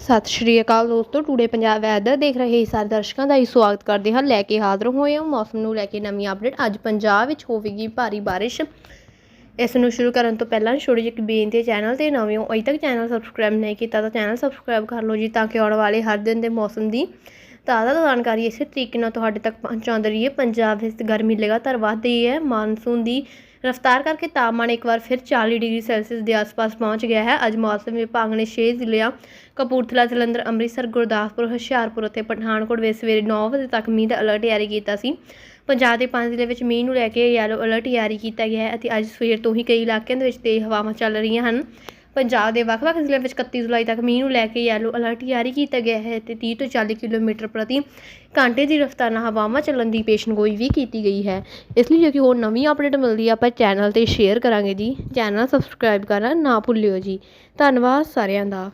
ਸਤਿ ਸ਼੍ਰੀ ਅਕਾਲ ਦੋਸਤੋ, today Punjab weather ਦੇਖ ਰਹੇ ਸਾਰੇ ਦਰਸ਼ਕਾਂ ਦਾ ਹੀ ਸਵਾਗਤ ਕਰਦੇ ਹਾਂ। ਲੈ ਕੇ ਹਾਜ਼ਰ ਹੋਏ ਹਾਂ, ਮੌਸਮ ਨੂੰ ਲੈ ਕੇ ਨਵੀਂ ਅਪਡੇਟ ਅੱਜ ਪੰਜਾਬ ਵਿੱਚ ਹੋਵੇਗੀ ਭਾਰੀ ਬਾਰਿਸ਼। ਇਸ ਨੂੰ ਸ਼ੁਰੂ ਕਰਨ ਤੋਂ ਪਹਿਲਾਂ ਛੋਟੀ ਜਿਹੀ ਬੇਨਤੀ ਚੈਨਲ ਤੇ, ਨਵੇਂ ਹੋ ਅਜੇ ਤੱਕ ਚੈਨਲ ਸਬਸਕ੍ਰਾਈਬ ਨਹੀਂ ਕੀਤਾ ਤਾਂ ਚੈਨਲ ਸਬਸਕ੍ਰਾਈਬ ਕਰ ਲਓ ਜੀ, ਤਾਂ ਕਿ ਆਉਣ ਵਾਲੇ ਹਰ ਦਿਨ ਦੇ ਮੌਸਮ ਦੀ ਤਾਜ਼ਾ ਜਾਣਕਾਰੀ ਇਸੇ ਤਰੀਕੇ ਨਾਲ ਤੁਹਾਡੇ ਤੱਕ ਪਹੁੰਚਾਉਂਦੇ ਰਹੀਏ। ਪੰਜਾਬ ਵਿੱਚ ਗਰਮੀ ਲਗਾਤਾਰ ਵਧ ਰਹੀ ਹੈ। ਮਾਨਸੂਨ ਦੀ ਰਫ਼ਤਾਰ ਕਰਕੇ ਤਾਪਮਾਨ ਇੱਕ ਵਾਰ ਫਿਰ 40 ਡਿਗਰੀ ਸੈਲਸੀਅਸ ਦੇ ਆਸ-ਪਾਸ ਪਹੁੰਚ ਗਿਆ ਹੈ। ਅੱਜ ਮੌਸਮ ਵਿਭਾਗ ਨੇ 6 ਜ਼ਿਲ੍ਹਿਆਂ, ਕਪੂਰਥਲਾ, ਜਲੰਧਰ, ਅੰਮ੍ਰਿਤਸਰ, ਗੁਰਦਾਸਪੁਰ, ਹੁਸ਼ਿਆਰਪੁਰ ਅਤੇ ਪਠਾਨਕੋਟ ਵਿੱਚ ਸਵੇਰੇ 9 ਵਜੇ ਤੱਕ ਮੀਂਹ ਦਾ ਅਲਰਟ ਜਾਰੀ ਕੀਤਾ ਸੀ। ਪੰਜਾਬ ਦੇ ਪੰਜ ਜ਼ਿਲ੍ਹੇ ਵਿੱਚ ਮੀਂਹ ਨੂੰ ਲੈ ਕੇ ਯੈਲੋ ਅਲਰਟ ਜਾਰੀ ਕੀਤਾ ਗਿਆ ਹੈ ਅਤੇ ਅੱਜ ਸਵੇਰ ਤੋਂ ਹੀ ਕਈ ਇਲਾਕਿਆਂ ਦੇ ਵਿੱਚ ਤੇਜ਼ ਹਵਾਵਾਂ ਚੱਲ ਰਹੀਆਂ ਹਨ। ਪੰਜਾਬ ਦੇ ਵੱਖ-ਵੱਖ ਜ਼ਿਲ੍ਹਿਆਂ ਵਿੱਚ 31 ਜੁਲਾਈ ਤੱਕ ਮੀਂਹ ਨੂੰ ਲੈ ਕੇ ਯੈਲੋ ਅਲਰਟ ਜਾਰੀ ਕੀਤਾ ਗਿਆ ਹੈ ਤੇ 30 ਤੋਂ 40 ਕਿਲੋਮੀਟਰ ਪ੍ਰਤੀ ਘੰਟੇ ਦੀ ਰਫ਼ਤਾਰ ਨਾਲ ਹਵਾਵਾਂ ਚੱਲਣ ਦੀ ਪੇਸ਼ਨਗੋਈ ਵੀ ਕੀਤੀ ਗਈ ਹੈ। ਇਸ ਲਈ ਜੇ ਕਿ ਹੋਰ ਨਵੀਂ ਅਪਡੇਟ ਮਿਲਦੀ ਹੈ, ਆਪਾਂ ਚੈਨਲ ਤੇ ਸ਼ੇਅਰ ਕਰਾਂਗੇ ਜੀ। ਚੈਨਲ ਸਬਸਕ੍ਰਾਈਬ ਕਰਨਾ ਨਾ ਭੁੱਲਿਓ ਜੀ। ਧੰਨਵਾਦ ਸਾਰਿਆਂ ਦਾ।